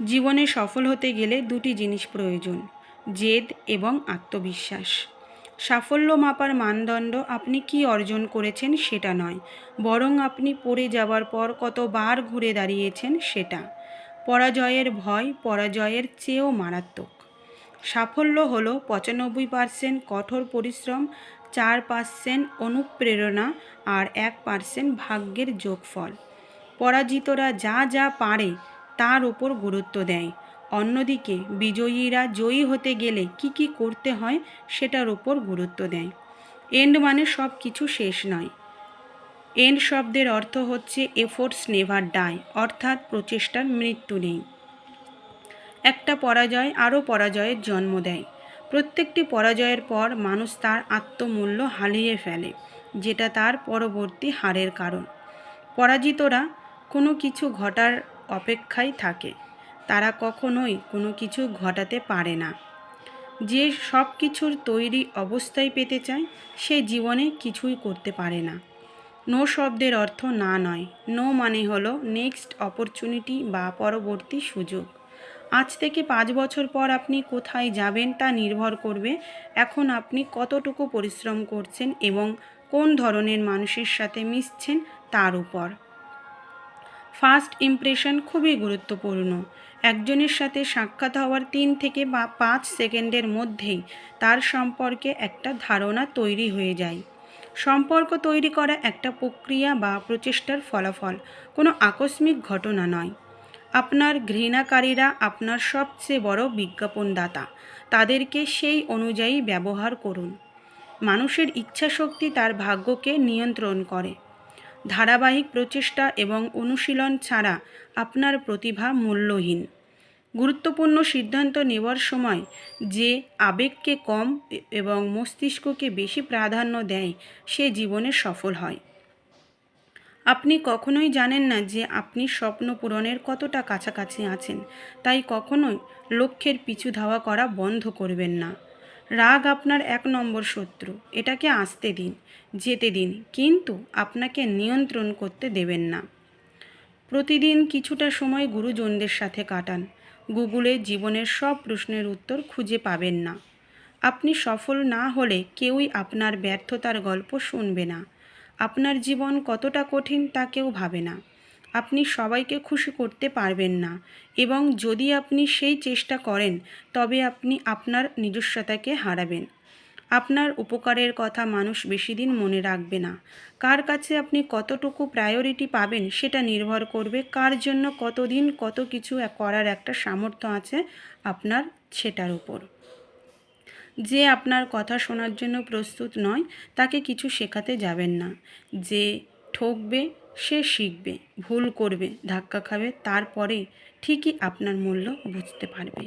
জীবনে সফল হতে গেলে দুটি জিনিস প্রয়োজন, জেদ এবং আত্মবিশ্বাস। সাফল্য মাপার মানদণ্ড আপনি কি অর্জন করেছেন সেটা নয়, বরং আপনি পড়ে যাওয়ার পর কতবার ঘুরে দাঁড়িয়েছেন সেটা। পরাজয়ের ভয় পরাজয়ের চেয়েও মারাত্মক। সাফল্য হল পঁচানব্বই পার্সেন্ট কঠোর পরিশ্রম, চার পার্সেন্ট অনুপ্রেরণা আর এক পার্সেন্ট ভাগ্যের যোগফল। পরাজিতরা যা যা পারে তার উপর গুরুত্ব দেয়। অন্যদিকে, বিজয়ীরা জয়ী হতে গেলে কি কি করতে হয় সেটার উপর গুরুত্ব দেয়। এন্ড মানে সব কিছু শেষ নয়। এন্ড শব্দের অর্থ হচ্ছে এফোর্টস নেভার ডাই, অর্থাৎ প্রচেষ্টার মৃত্যু নেই। একটা পরাজয় আরও পরাজয়ের জন্ম দেয়। প্রত্যেকটি পরাজয়ের পর মানুষ তার আত্মমূল্য হারিয়ে ফেলে, যেটা তার পরবর্তী হারের কারণ। পরাজিতরা কোনো কিছু ঘটার অপেক্ষায় থাকে। তারা কখনোই কোনো কিছু ঘটাতে পারে না। যে সব কিছুর তৈরি অবস্থায় পেতে চায়, সে জীবনে কিছুই করতে পারে না। নো শব্দের অর্থ না নয়। নো মানে হলো নেক্সট অপরচুনিটি বা পরবর্তী সুযোগ। আজ থেকে পাঁচ বছর পর আপনি কোথায় যাবেন তা নির্ভর করবে এখন আপনি কতটুকু পরিশ্রম করছেন এবং কোন ধরনের মানুষের সাথে মিশছেন তার উপর। ফার্স্ট ইমপ্রেশন খুবই গুরুত্বপূর্ণ। একজনের সাথে সাক্ষাৎ হওয়ার তিন থেকে বা পাঁচ সেকেন্ডের মধ্যেই তার সম্পর্কে একটা ধারণা তৈরি হয়ে যায়। সম্পর্ক তৈরি করা একটা প্রক্রিয়া বা প্রচেষ্টার ফলাফল কোনো আকস্মিক ঘটনা নয়। আপনার ঘৃণাকারীরা আপনার সবচেয়ে বড় বিজ্ঞাপনদাতা। তাদেরকে সেই অনুযায়ী ব্যবহার করুন। মানুষের ইচ্ছাশক্তি তার ভাগ্যকে নিয়ন্ত্রণ করে। ধারাবাহিক প্রচেষ্টা এবং অনুশীলন ছাড়া আপনার প্রতিভা মূল্যহীন। গুরুত্বপূর্ণ সিদ্ধান্ত নেওয়ার সময় যে আবেগকে কম এবং মস্তিষ্ককে বেশি প্রাধান্য দেয়, সে জীবনে সফল হয়। আপনি কখনোই জানেন না যে আপনি স্বপ্ন পূরণের কতটা কাছাকাছি আছেন, তাই কখনোই লক্ষ্যের পিছু ধাওয়া করা বন্ধ করবেন না। রাগ আপনার এক নম্বর শত্রু। এটাকে আসতে দিন, যেতে দিন, কিন্তু আপনাকে নিয়ন্ত্রণ করতে দেবেন না। প্রতিদিন কিছুটা সময় গুরুজনদের সাথে কাটান। গুগলে জীবনের সব প্রশ্নের উত্তর খুঁজে পাবেন না। আপনি সফল না হলে কেউই আপনার ব্যর্থতার গল্প শুনবে না। আপনার জীবন কতটা কঠিন তা কেউ ভাবে না। আপনি সবাইকে খুশি করতে পারবেন না এবং যদি আপনি সেই চেষ্টা করেন, তবে আপনি আপনার নিজস্বতাকে হারাবেন। আপনার উপকারের কথা মানুষ বেশি দিন মনে রাখবে না। কার কাছে আপনি কতটুকু প্রায়োরিটি পাবেন সেটা নির্ভর করবে কার জন্য কতদিন কত কিছু করার একটা সামর্থ্য আছে আপনার সেটার উপর। যে আপনার কথা শোনার জন্য প্রস্তুত নয়, তাকে কিছু শেখাতে যাবেন না। যে ঠকবে সে শিখবে ভুল করবে ধাক্কা খাবে তারপরে ঠিকই আপনার মূল্য বুঝতে পারবে।